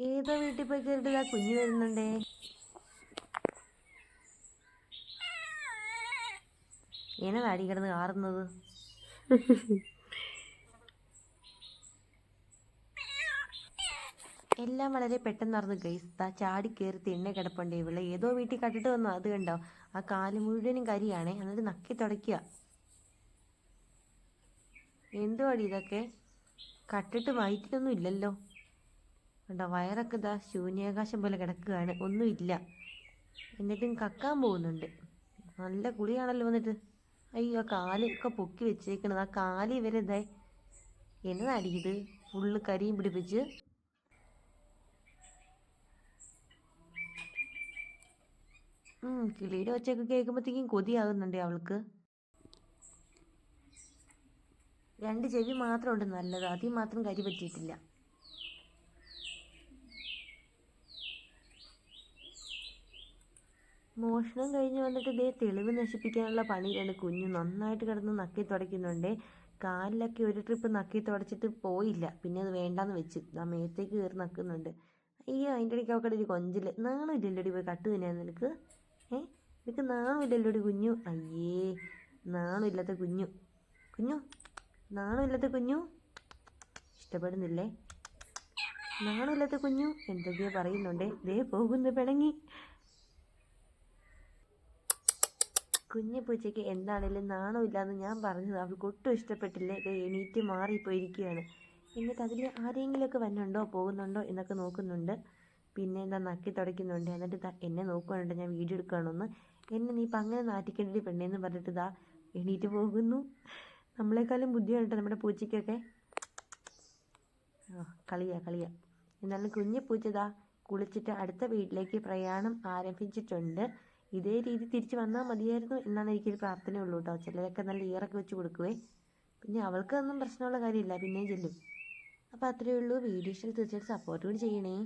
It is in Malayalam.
ഏതോ വീട്ടിൽ പോയി കയറിയിട്ട് കുഞ്ഞു വരുന്നുണ്ടേ. എന്നതാടി കിടന്ന് കാറുന്നത്? എല്ലാം വളരെ പെട്ടെന്ന് നടന്നു ഗൈസ്. ചാടി കയറി തിണ്ണ കിടപ്പുണ്ട്. ഇവളെ ഏതോ വീട്ടിൽ കട്ടിട്ട് വന്നു. അത് കണ്ടോ? ആ കാൽ മുഴുവനും കരിയാണേ. എന്നിട്ട് നക്കി തുടയ്ക്കുക. എന്തുവാടി ഇതൊക്കെ? കട്ടിട്ട് വയറ്റിലൊന്നും ഇല്ലല്ലോ. കണ്ടോ? വയറൊക്കെ ഇതാ ശൂന്യാകാശം പോലെ കിടക്കുകയാണ്. ഒന്നുമില്ല എന്നിട്ടും കക്കാൻ പോകുന്നുണ്ട്. നല്ല കുളിയാണല്ലോ വന്നിട്ട്. അയ്യോ കാൽ ഒക്കെ പൊക്കി വെച്ചേക്കണത്. ആ കാൽ ഇവരെ ഇതായി എന്നതാടി ഇത്? ഫുള്ള് കരിയും പിടിപ്പിച്ച്. കിളിയുടെ ഒച്ചയൊക്കെ കേൾക്കുമ്പോഴത്തേക്കും കൊതിയാകുന്നുണ്ട് അവൾക്ക്. രണ്ട് ചെവി മാത്രമുണ്ട് നല്ലത്. അതിൽ മാത്രം കരി പറ്റിയിട്ടില്ല. മോഷണം കഴിഞ്ഞ് വന്നിട്ട് ഇതേ തെളിവ് നശിപ്പിക്കാനുള്ള പണിയിലാണ് കുഞ്ഞു നന്നായിട്ട് കിടന്ന് നക്കി തുടയ്ക്കുന്നുണ്ട്. കാലിലൊക്കെ ഒരു ട്രിപ്പ് നക്കി തുടച്ചിട്ട് പോയില്ല. പിന്നെ അത് വേണ്ടാന്ന് വെച്ച്. ആ മേത്തേക്ക് കയറി നക്കുന്നുണ്ട്. അയ്യോ അതിന്റെ ഇടയ്ക്ക് അവക്കടെ ഒരു നാണമില്ലല്ലോടി പോയി കട്ട് തന്നെയാണ് നിനക്ക്? ഏ? നിനക്ക് നാണമില്ലല്ലോടി കുഞ്ഞു? അയ്യേ നാണമില്ലാത്ത കുഞ്ഞു. കുഞ്ഞു? നാണമില്ലാത്ത കുഞ്ഞു? ഇഷ്ടപ്പെടുന്നില്ലേ? നാണമില്ലാത്ത കുഞ്ഞു? എന്തൊക്കെയോ പറയുന്നുണ്ടേ. ദേ പോകുന്നു പിണങ്ങി. കുഞ്ഞു പൂച്ചയ്ക്ക് എന്താണേലും നാണമില്ലാന്ന് ഞാൻ പറഞ്ഞത് അവൾക്ക് ഒട്ടും ഇഷ്ടപ്പെട്ടില്ല. എണീറ്റ് മാറിപ്പോയിരിക്കുകയാണ്. എന്നിട്ട് അതിൽ ആരെങ്കിലുമൊക്കെ വന്നുണ്ടോ? പോകുന്നുണ്ടോ? എന്നൊക്കെ നോക്കുന്നുണ്ട്. പിന്നെ എന്താ നക്കി തുടയ്ക്കുന്നുണ്ട്. എന്നിട്ട് ദാ എന്നെ നോക്കുന്നുണ്ട് ഞാൻ വീഡിയോ എടുക്കുകയാണെന്ന്. എന്നെ നീ ഇപ്പം അങ്ങനെ നാറ്റിക്കേണ്ടി പെണ്ണേന്ന് പറഞ്ഞിട്ട് ഇതാ എണീറ്റ് പോകുന്നു. നമ്മളെക്കാളും ബുദ്ധിയാണ് നമ്മുടെ പൂച്ചയ്ക്കൊക്കെ. ആ കളിയാ കളിയാ. എന്നാലും കുഞ്ഞു പൂച്ചതാ കുളിച്ചിട്ട് അടുത്ത വീട്ടിലേക്ക് പ്രയാണം ആരംഭിച്ചിട്ടുണ്ട്. ഇതേ രീതി തിരിച്ച് വന്നാൽ മതിയായിരുന്നു എന്നാണ് എനിക്കൊരു പ്രാർത്ഥനയുള്ളൂ കേട്ടോ. ചിലരൊക്കെ നല്ല ഇയറൊക്കെ വെച്ച് കൊടുക്കുവേ. പിന്നെ അവൾക്ക് ഒന്നും പ്രശ്നമുള്ള കാര്യമില്ല. പിന്നെ ചെല്ലും. അപ്പോൾ അത്രയേ ഉള്ളൂ. വീഡിയോ തീർച്ചയായിട്ടും സപ്പോർട്ട് കൂടി ചെയ്യണേ.